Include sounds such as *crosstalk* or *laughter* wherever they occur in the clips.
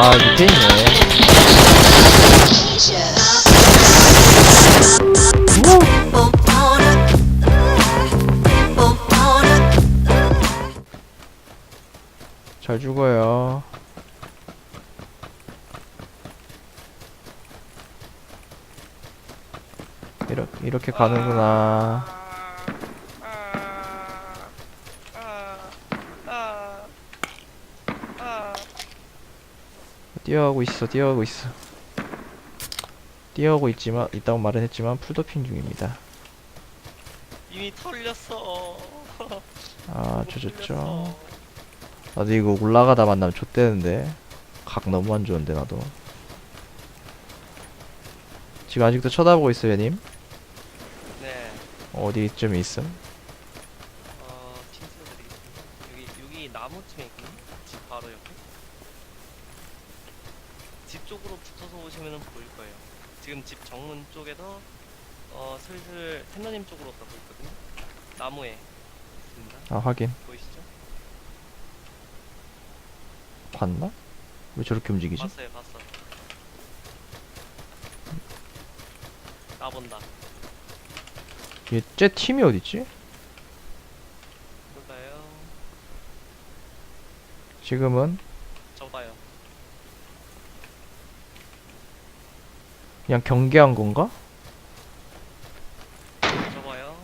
아 밑에 있네. 잘 죽어요. 이렇게 이렇게 가는구나 뛰어가고 있어 뛰어가고 있어 뛰어가고 있지만 있다고 말은 했지만 풀도핑 중입니다 이미 털렸어. *laughs* 아 조졌죠 나도 이거 올라가다 만나면 좆대는데 각 너무 안 좋은데 나도 지금 아직도 쳐다보고 있어요 님 네. 어디쯤 있음 어, 핀스 드리겠습니다. 여기 여기 나무쯤에 있거든요. 집 바로 옆에. 집 쪽으로 붙어서 오시면은 보일 거예요. 지금 집 정문 쪽에서 어 슬슬 텐너님 쪽으로 가고 있거든요. 나무에 있습니다. 아 확인 보이시죠? 봤나? 왜 저렇게 움직이지? 봤어요, 봤어. 나 본다. 얘쟤 팀이 어딨지? 볼까요? 지금은 저 봐요. 그냥 경계한 건가? 저 봐요.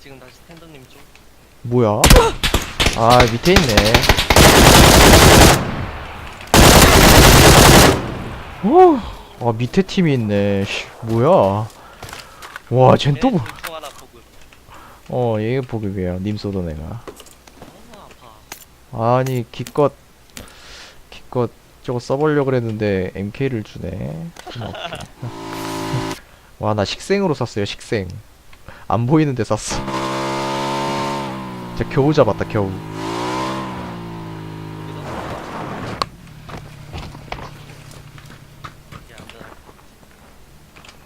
지금 다시 텐더님 쪽. 뭐야? 아 밑에 있네 오, 아 밑에 팀이 있네 씨, 뭐야 와쟨또 뭐... 하나 보급. 어 얘가 보급이에요 님 쏘던 애가 아 아파. 아니 기껏 기껏 저거 써보려고 그랬는데 MK를 주네 와 나 식생으로 쐈어요 식생 안 보이는데 쐈어 진짜 겨우 잡았다 겨우?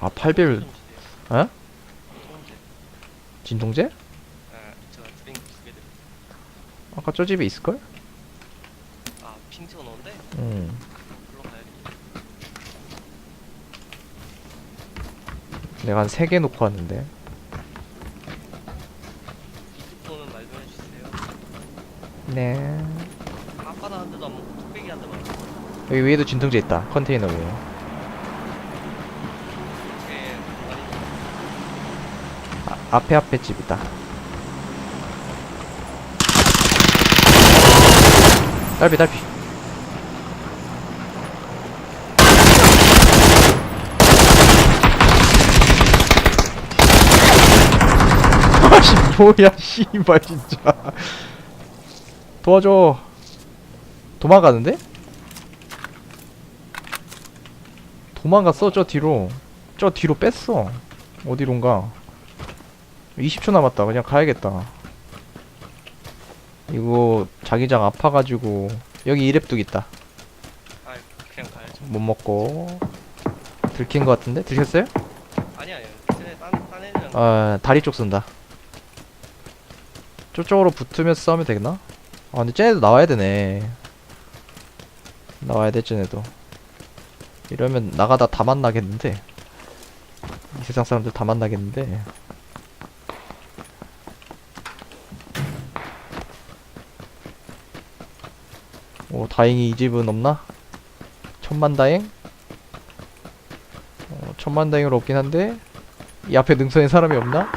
아 8별 좀 주세요. 어? 통제. 진통제? 아. 아까 저 집에 있을걸? 아핑튀 가야겠다. 내가 한 3개 놓고 왔는데 이쪽 보면 말좀 해주세요. 네 아빠나 한 대도 안 먹고 뚝배기 한 대만. 먹고. 여기 위에도 진통제 있다 컨테이너 위에 예. 아니 아, 앞에 앞에 집 있다 딸피 딸피 아씨 뭐야 씨발 진짜 도와줘 도망가는데? 도망갔어 저 뒤로 저 뒤로 뺐어 어디론가 20초 남았다 그냥 가야겠다 이거 자기장 아파가지고 여기 2랩뚝 있다 아 그냥 가야죠. 못 먹고 들킨 것 같은데? 들켰어요? 아니 아니요. 쟤네 딴딴 애들이랑 아 다리 쪽 쏜다 저쪽으로 붙으면서 싸우면 되겠나? 아 근데 쟤네도 나와야 되네 나와야 돼 쟤네도 이러면 나가다 다 만나겠는데 이 세상 사람들 다 만나겠는데 오 다행히 이 집은 없나? 천만다행? 어, 천만다행으로 없긴 한데 이 앞에 능선에 사람이 없나?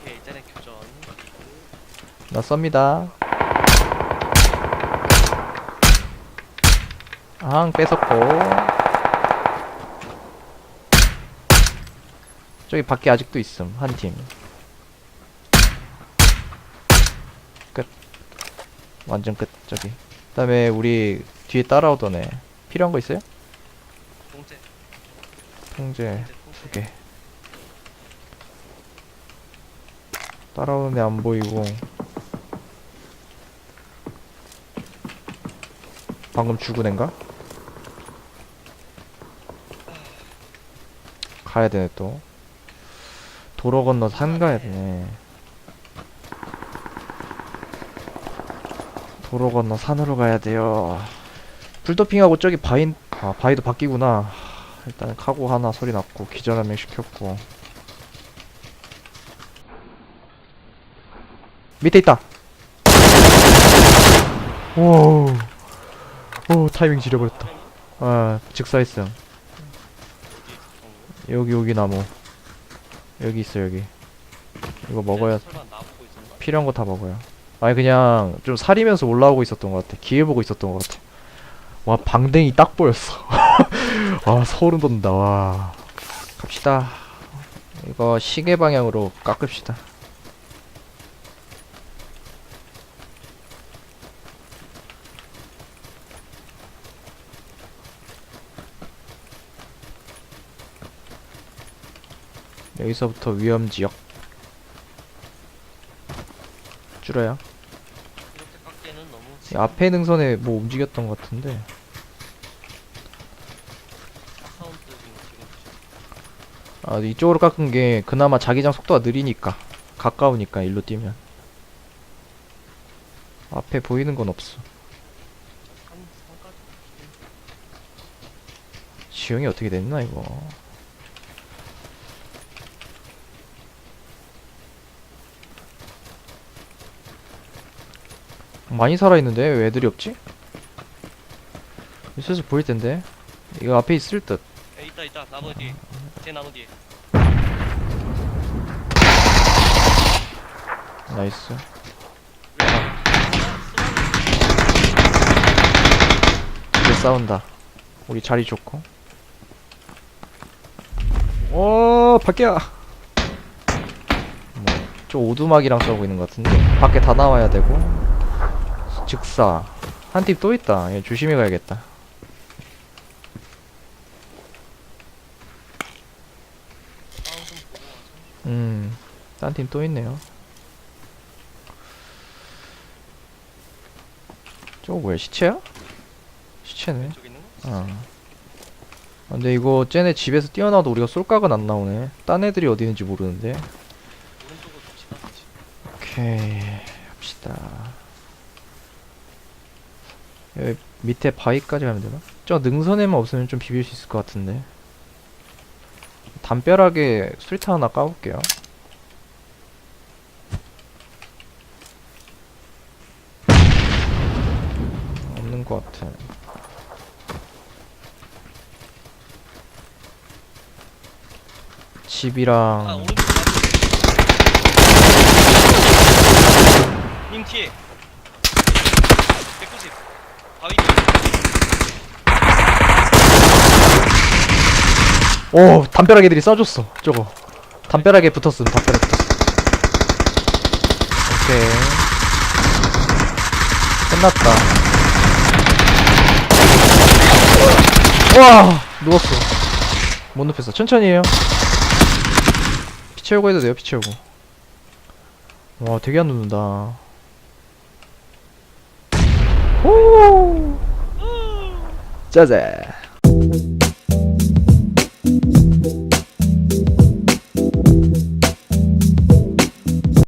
오케이 쟤네 교전. 나 썹니다. 앙 뺏었고 저기 밖에 아직도 있음 한 팀. 끝. 완전 끝 저기. 그 다음에 우리 뒤에 따라오던 애 필요한 거 있어요? 통제. 통제 통제 두 개. 따라오는 애 안 보이고 방금 죽은 앤가? 가야 되네 또 도로 건너 산 가야 되네 도로 건너 산으로 가야 돼요. 풀도핑하고 저기 바위, 아, 바위도 바뀌구나. 일단 카고 하나 소리 났고, 기절 한명 시켰고. 밑에 있다! 오, 오, 타이밍 지려버렸다. 아, 즉사했음. 여기, 여기 나무. 여기 있어, 여기. 이거 먹어야? 필요한 거 다 먹어요. 아니 그냥 좀 사리면서 올라오고 있었던 것 같아. 기회 보고 있었던 것 같아. 와 방댕이 딱 보였어. *laughs* 아 소름 돋는다. 와 갑시다. 이거 시계 방향으로 깎읍시다. 여기서부터 위험 지역. 너무 이 앞에 능선에 뭐 움직였던 것 같은데. 아 이쪽으로 깎은 게 그나마 자기장 속도가 느리니까 가까우니까 일로 뛰면. 앞에 보이는 건 없어. 지형이 어떻게 됐나 이거 많이 살아있는데 왜 애들이 없지? 슬슬 보일 텐데 이거 앞에 있을 듯 에 있다 있다 나무 뒤에 제 나무 뒤에 나이스 왜? 이제 싸운다. 우리 자리 좋고. 어, 밖이야. 뭐, 저 오두막이랑 싸우고 있는 것 같은데. 밖에 다 나와야 되고. 즉사. 한 팀 또 있다. 얘 조심히 가야겠다. 싸움 좀 보고 와서 음, 딴 팀 또 있네요. 저거 뭐야, 시체야? 시체네. 어. 아, 근데 이거 쟤네 집에서 뛰어나도 우리가 쏠각은 안 나오네. 딴 애들이 어디 있는지 모르는데. 오케이 합시다. 여기 밑에 바위까지 가면 되나? 저 능선에만 없으면 좀 비빌 수 있을 것 같은데. 담벼락에 수리탄 하나 까볼게요. 없는 것 같아. 아 집이랑 오른쪽 뒤에 190 바위 뒤에 오 담벼락 애들이 쏴줬어 저거. 담벼락에 붙었음 담벼락에 붙었어 오케이. 끝났다. 와 누웠어. 못 눕혔어. 천천히 해요. 피 채우고 해도 돼요 피 채우고. 와 되게 안 눕는다. 오 짜잔